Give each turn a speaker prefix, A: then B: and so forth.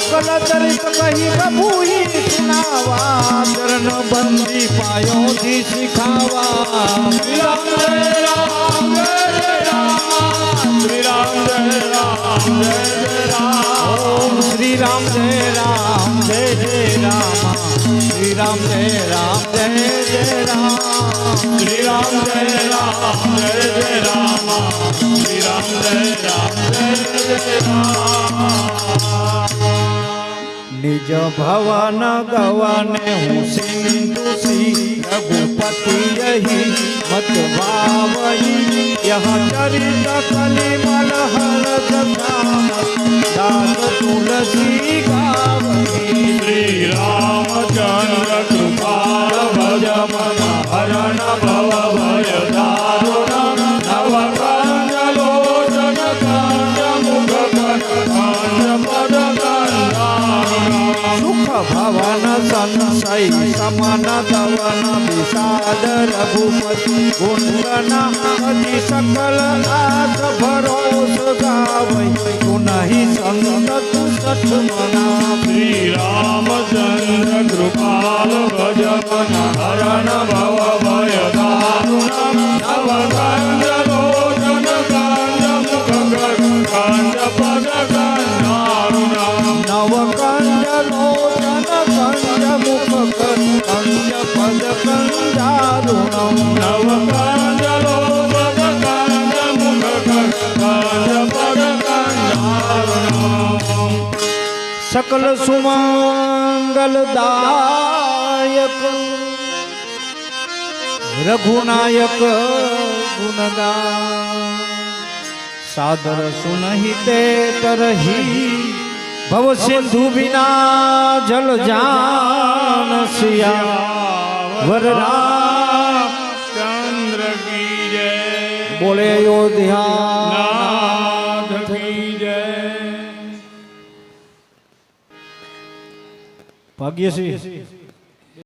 A: सकल चरित कही ही सुनावा चरण बंदी पायो जी सिखावा।
B: श्री राम राम श्री राम। जय राम, जय जय राम।
A: श्री राम जय राम, जय जय राम। श्री राम जय राम, जय जय राम।
B: श्री राम जय राम, जय जय राम। श्री राम, जय राम जय
A: નિજ ભવન ગવને હું સિંધુ સી રઘુપતિ યહી મત ભાવઈ યહ ચરિત કલિમલ હર સતામ દાસ તુલસી ગાવઈ ભવન સંશય, સમન દવન વિષાદ, રઘુપતિ ગુણગન અતિ સકલ, આસ, ભરોસ ગાવઈ ગુનહી સંત સઠ મના
B: શ્રી રામચંદ્ર કૃપાલ ભજ મન હરણ ભવ
A: सकल सुमंगल दायक, रघुनायक गुणगान। सादर सुनहिते तरही, भव सिंधु बिना जल
B: जान सिया। वरदान
A: બોલે અયોધ્યા ભાગ્યશ્રી.